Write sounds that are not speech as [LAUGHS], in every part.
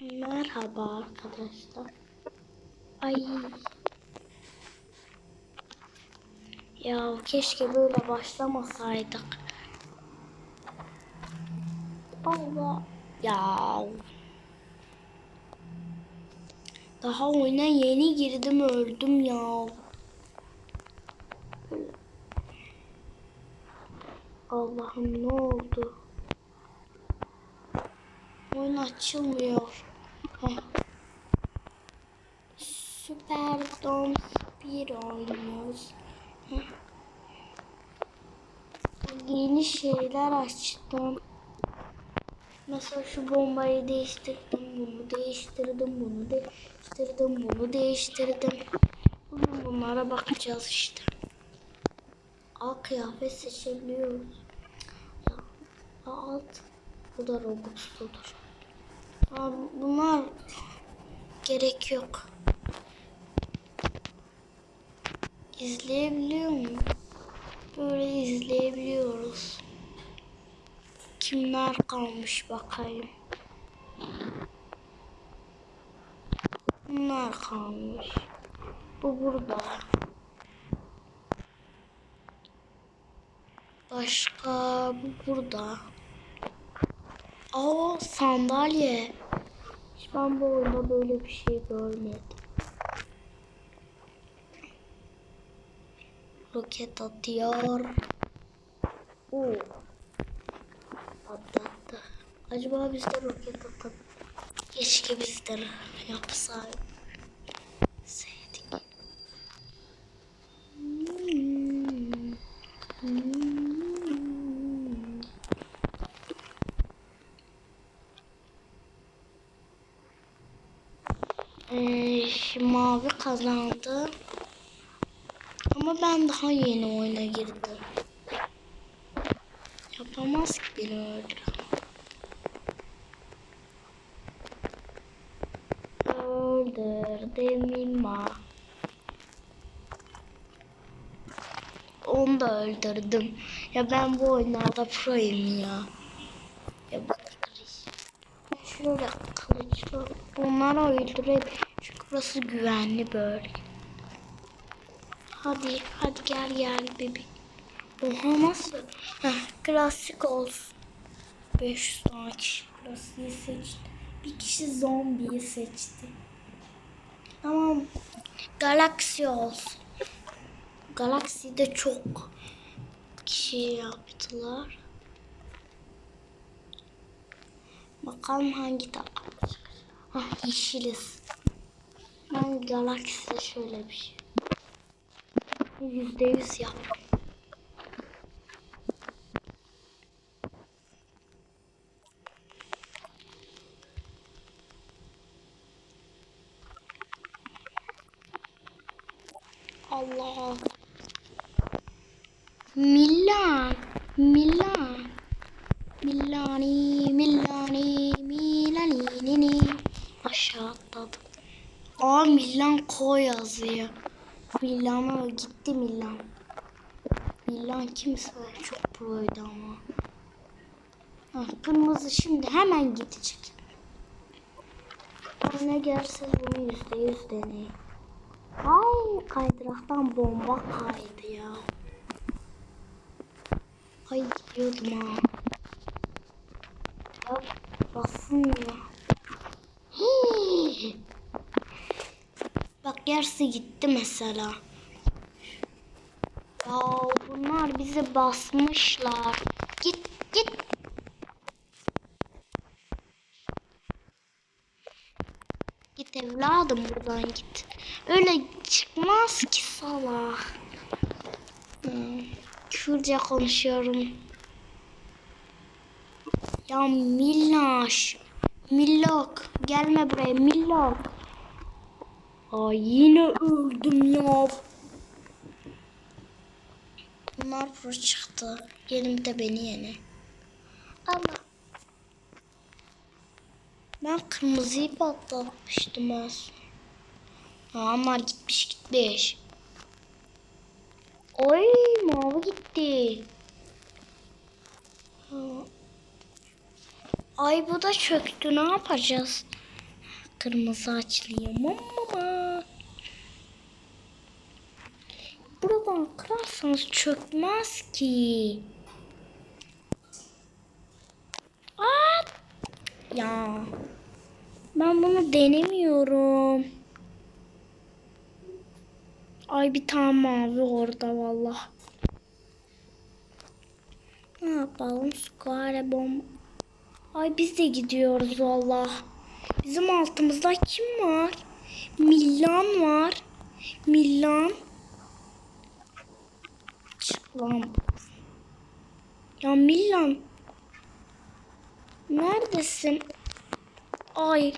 Merhaba arkadaşlar. Ay. Ya keşke böyle başlamasaydık. Allah. Ya. Daha oyuna yeni girdim öldüm ya. Allah'ım ne oldu? Oyun açılmıyor. Heh. Süper Dom bir oynuyoruz. Yeni şeyler açtım. Mesela şu bombayı değiştirdim, bunu değiştirdim, bunu değiştirdim, bunu değiştirdim. Bugün bunlara bakacağız işte. Al kıyafet seçebiliyoruz. Alt. Bu da Robux'ludur. Bunlar gerek yok. İzleyebiliyor muyum? Böyle izleyebiliyoruz. Kimler kalmış bakayım. Bunlar kalmış. Bu burada. Başka bu burada. Aa sandalye. Hiç ben bu oyunda böyle bir şey görmedim. Roket atıyor. Oo. Atlattı. Acaba biz de roket atıp keşke biz de yapsaydık. Ee, mavi kazandı. Ama ben daha yeni oyuna girdim. Yapamaz ki beni öyle. Öldürdüm imma. Onu da öldürdüm. Ya ben bu oyunlarda proyum ya. Ya bu Şöyle kılıçlı. Onları öldüreyim. Çünkü burası güvenli bölge. Hadi, hadi gel gel bebi. Oha nasıl? Heh, klasik olsun. 500 tane kişi klasiği seçti. Bir kişi zombiyi seçti. Tamam. Galaksi olsun. Galakside çok kişi yaptılar. Bakalım hangi çıkacak. Hah yeşiliz. Ben galakside şöyle bir şey. Yüzde yüz yap. Allah. Milan. Milan. Milani, Milani, Milani, nini. Aşağı atladım. Aa Milan Ko yazıyor. Milan'a gitti Milan. Milan kimse çok proydu ama. Ha, kırmızı şimdi hemen gidecek. Ne gelse bunu yüzde yüz deneyim. Ay kaydıraktan bomba kaydı ya. Ay gidiyordum ha. Ya. Hii. Bak yarısı gitti mesela. Ya bunlar bizi basmışlar. Git git. Git evladım buradan git. Öyle çıkmaz ki salak. Hmm. Konuşuyorum. Ya Millaş. Millok. Gelme buraya Millok. Aa yine öldüm ya. Bunlar pro çıktı. Bir de beni yeni. Allah. Ben kırmızıyı patlatmıştım az. Onlar gitmiş gitmiş. Oy mavi gitti. Ay bu da çöktü ne yapacağız? Kırmızı açılıyor. Mama. Buradan kırarsanız çökmez ki. Aa! Ya. Ben bunu denemiyorum. Ay bir tane mavi orada valla. Ne yapalım? Square bomba. Ay biz de gidiyoruz valla. Bizim altımızda kim var? Milan var. Milan. Çık. Ya Milan. Neredesin? Ay.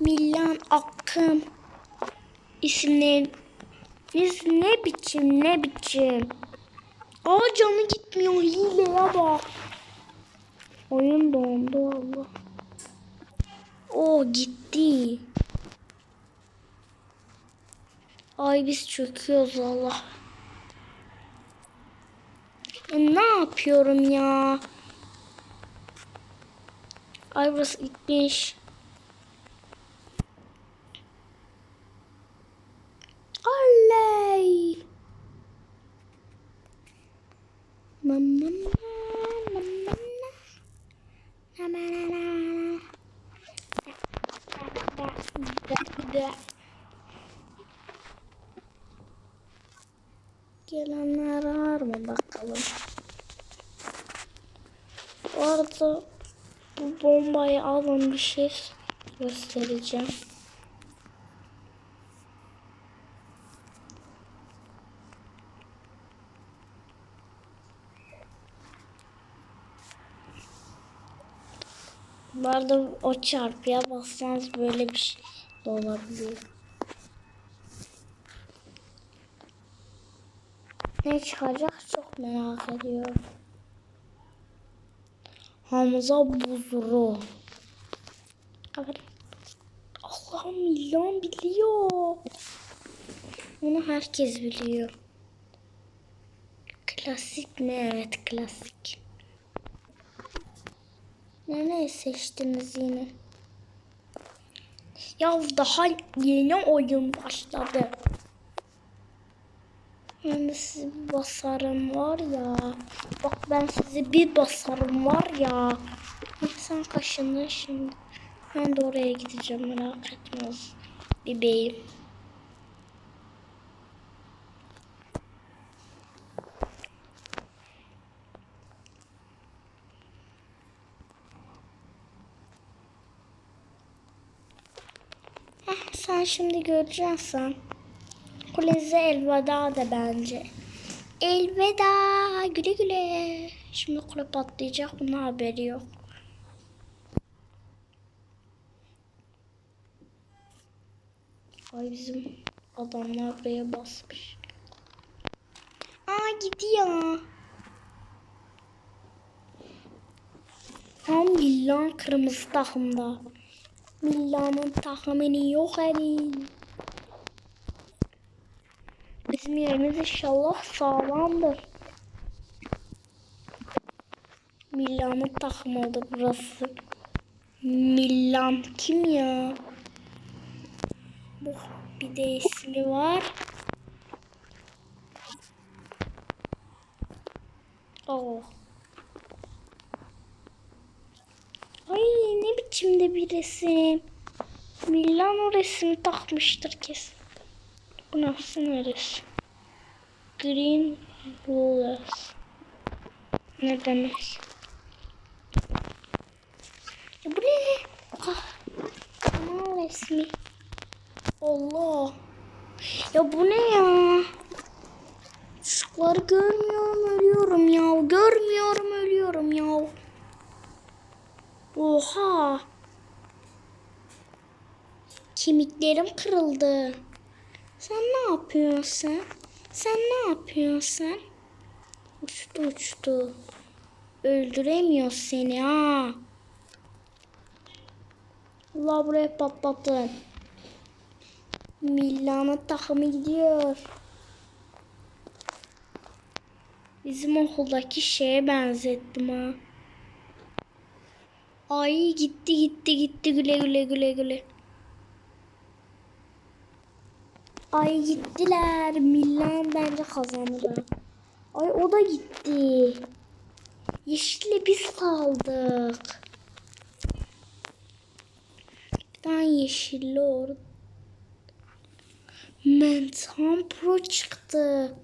Milan Akım. İsimleriniz ne biçim ne biçim. Aa canı gitmiyor hileye bak. Oyun dondu Allah. O gitti. Ay biz çöküyoruz. Ya ne yapıyorum ya? Ay burası gitmiş. Gelenler var mı bakalım. Orada bu bombayı alın bir şey göstereceğim. Bu arada o çarpıya bassanız böyle bir şey de. Ne çıkacak çok merak ediyorum. Hamza Buzuru. Evet. Allah'ım milyon biliyor. Bunu herkes biliyor. Klasik mi? Evet klasik. Ne ne seçtiniz yine? Ya daha yeni oyun başladı. Ben de sizi basarım var ya. Bak ben sizi bir basarım var ya. Sen kaşındın şimdi. Ben de oraya gideceğim merak etme. Bebeğim. Heh, sen şimdi göreceksin. Kulenize elveda de bence. Elveda güle güle. Şimdi kule patlayacak bunun haberi yok. Ay bizim adamlar buraya basmış. Aa gidiyor. Tam Milan kırmızı takımda. Milan'ın takımını yok edin. Bizim yerimiz inşallah sağlamdır. Milan'ın takımı da burası. Milan kim ya? Bu bir de ismi var. Oh. Ay ne biçimde bir resim. Milan o resmi takmıştır kesin. Bu nasıl neresi? Green Rulers. Ne demek? Ya bu ne? Ah, kanal resmi. Allah. Ya bu ne ya? Işıkları görmüyorum ölüyorum ya. Görmüyorum ölüyorum ya. Oha. Kemiklerim kırıldı. Sen ne yapıyorsun? Sen ne yapıyorsun? Uçtu uçtu. Öldüremiyor seni ha. Allah buraya patlatın. Milan'ın takımı gidiyor. Bizim okuldaki şeye benzettim ha. Ay gitti gitti gitti güle güle güle güle. Ay gittiler. Milan bence kazandı. Ay o da gitti. Yeşille biz kaldık. Bir tane yeşilli orada. Mentan Pro çıktı.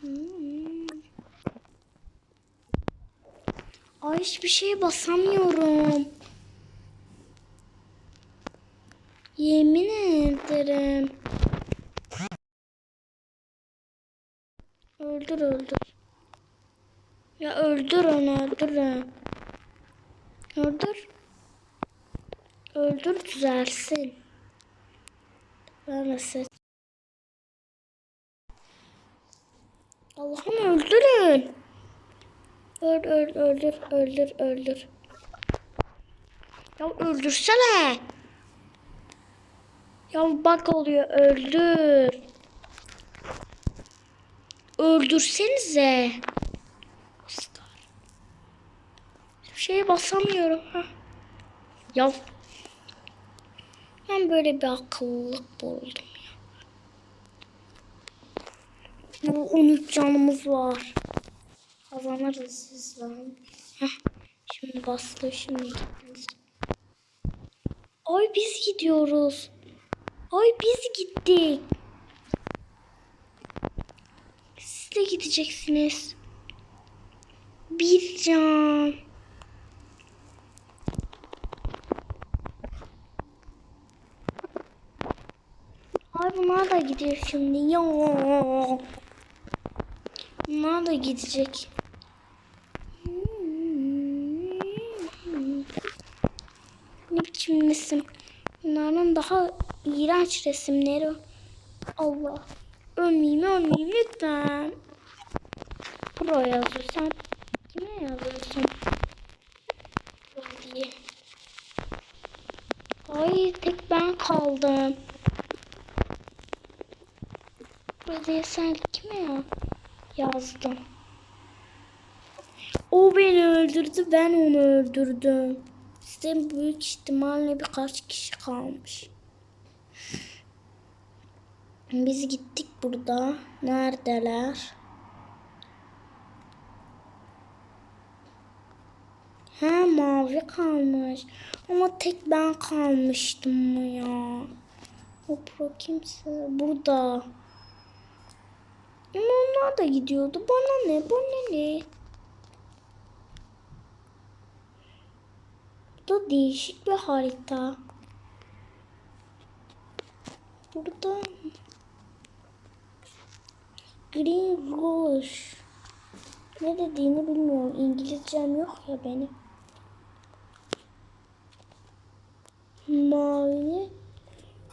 Hmm. Ay hiçbir şeye basamıyorum. Yemin ederim. Öldür öldür. Ya öldür onu öldür. Öldür. Öldür düzelsin. Vermesin. Allah'ım Öl, öl, öldür, öldür, öldür. Ya öldürsene. Ya bak oluyor, öldür. Öldürsenize. Hiçbir şeye basamıyorum. ha. Ya. Ben böyle bir akıllılık buldum ya. Bu 13 canımız var. Kazanırız siz lan. Heh. Şimdi bastı şimdi gittiniz. Ay biz gidiyoruz. Ay biz gittik. Siz de gideceksiniz. Bir can. Ay bunlar da gidiyor şimdi. Ya. Bunlar da gidecek. Ne biçim resim? Bunların daha iğrenç resimleri. Allah. Ölmeyeyim ölmeyeyim lütfen. Pro yazıyorsan kime yazıyorsun? Diye. Ay tek ben kaldım. Diye sen kime ya? Yazdım. O beni öldürdü ben onu öldürdüm. Sizden büyük ihtimalle birkaç kişi kalmış. Biz gittik burada. Neredeler? Ha mavi kalmış. Ama tek ben kalmıştım mı ya? O pro kimse burada. Ama onlar da gidiyordu. Bana ne? Bana ne? Bu da değişik bir harita. Burada Rush. Ne dediğini bilmiyorum. İngilizcem yok ya benim. Mavi.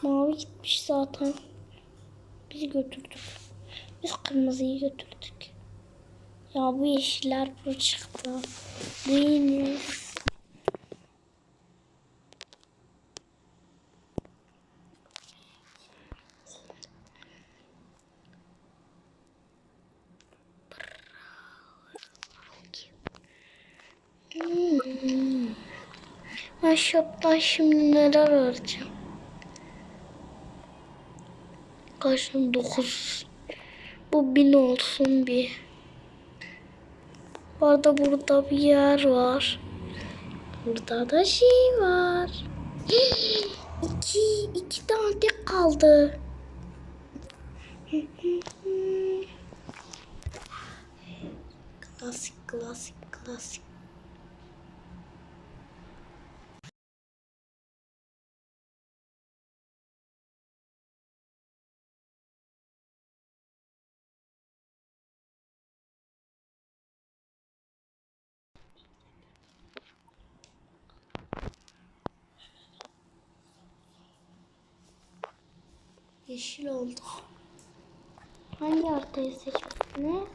Mavi gitmiş zaten. Bizi götürdük. Biz kırmızıyı götürdük. Ya bu yeşiller bu çıktı. Hmm. Ben shop'tan şimdi neler alacağım? Kaçın dokuz. Bu bin olsun bir. Bu arada burada bir yer var. Burada da şey var. [GASPS] iki, iki tane kaldı. [LAUGHS] klasik, klasik, klasik. Yeşil oldu. Hangi haritayı seçmişsiniz?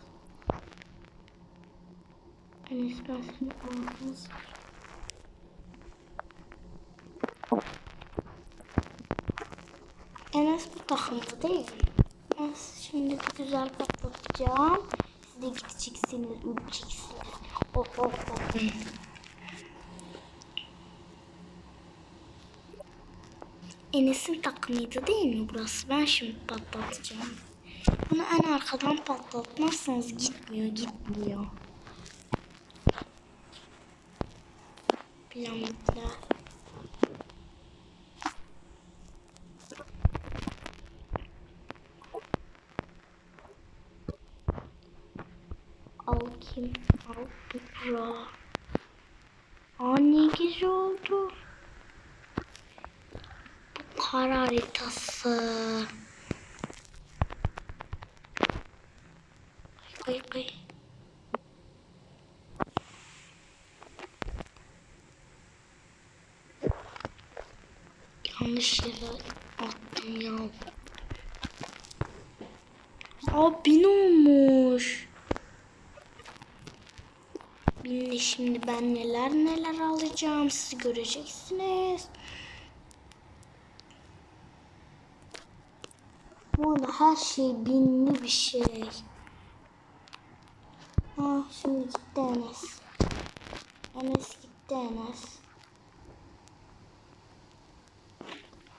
Enes ben seni ağzınız Enes bu takımda değil mi? Enes şimdi de güzel patlatacağım. Siz de gideceksiniz, öleceksiniz. Oh oh oh. Enes'in takımıydı değil mi burası? Ben şimdi patlatacağım. Bunu en arkadan patlatmazsanız gitmiyor, gitmiyor. Piramitler. Al kim? Al Bukra. Aa ne güzel oldu. Kar haritası. Ay ay. Yanlış yere attım ya. Aa bin olmuş. Binle şimdi ben neler neler alacağım siz göreceksiniz. Bu arada her şey binli bir şey. Ha şimdi gitti Enes. Enes gitti Enes.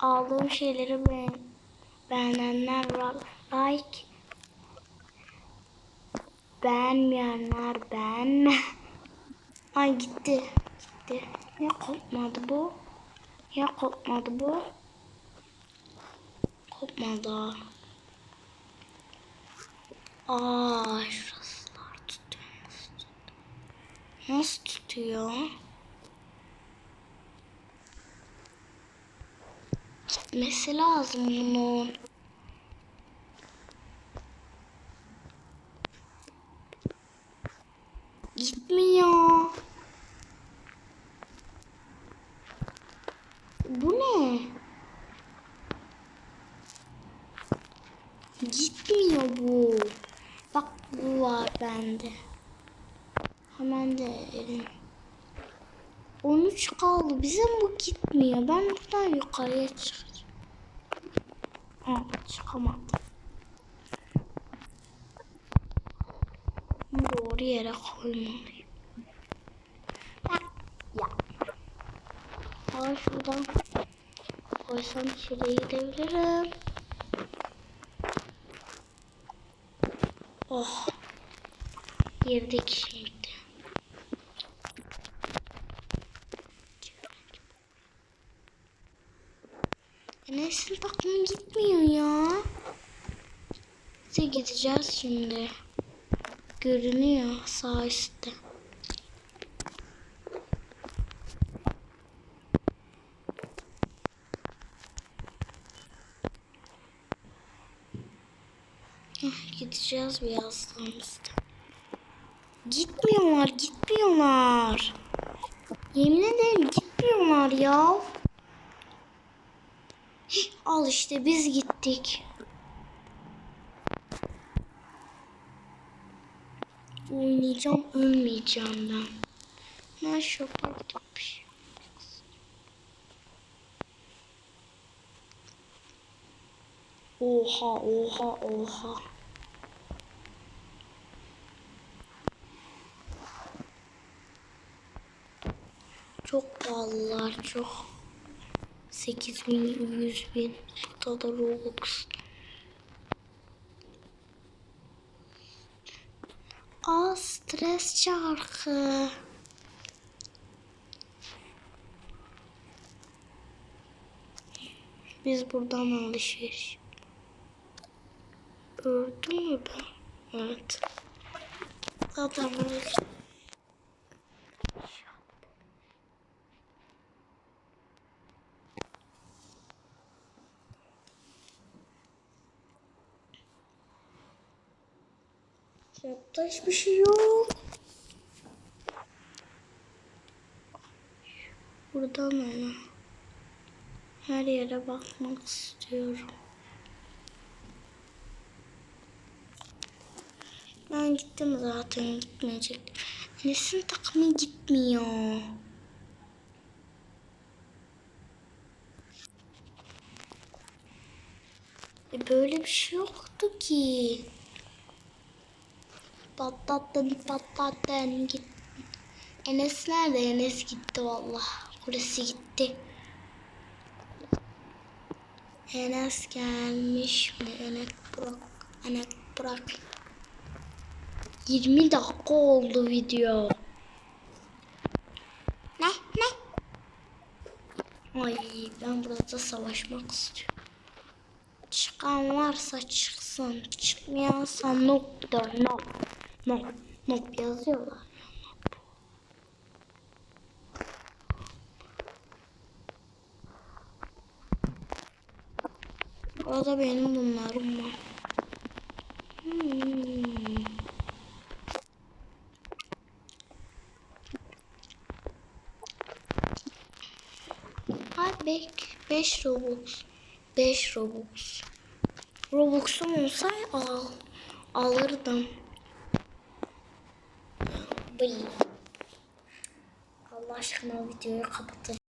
Aldığım şeyleri beğen beğenenler var. Like. Beğenmeyenler beğenme. Ay gitti. Gitti. Ya kopmadı bu? Ya kopmadı bu? Kopmadı. Aa şurasılar tutuyor. Nasıl tutuyor? Nasıl tutuyor? Gitmesi lazım bunun. Gitmiyor. Bu ne? Gitmiyor bu. Bak bu var bende. Hemen de elim. 13 kaldı. Bizim bu gitmiyor. Ben buradan yukarıya çıkacağım. Ha, çıkamadım. Doğru yere koymalıyım. Bak ya. Aa şuradan koysam şuraya gidebilirim. Oh. Girdik şimdi. Enes'in takımı gitmiyor ya. Bize gideceğiz şimdi. Görünüyor sağ üstte. Birazdan biz de. Gitmiyorlar, gitmiyorlar. Yemin ederim gitmiyorlar ya. Al işte biz gittik. Oynayacağım, ölmeyeceğim ben. Ben şopa gitmiş. Oha, oha, oha. Çok pahalılar, çok. 8 bin, 100 bin. Burada da Robux. Aa stres şarkı. Biz buradan alışveriş. Gördün mü ben? Evet. Zaten Yapta hiçbir şey yok. Buradan öyle. Her yere bakmak istiyorum. Ben gittim zaten gitmeyecek. Nesin takımı gitmiyor. E böyle bir şey yoktu ki. Patlattın patlattın git. Enes nerede? Enes gitti valla. Kulesi gitti. Enes gelmiş mi? Enes bırak. Enes bırak. 20 dakika oldu video. Ne? Ne? Ay ben burada savaşmak istiyorum. Çıkan varsa çıksın. Çıkmayansa nokta no. No. No yazıyorlar. O da benim bunlarım var. Hmm. Abi 5 Robux. 5 Robux. Robux'um olsa al, alırdım. Bıy. Allah aşkına videoyu kapatacağım.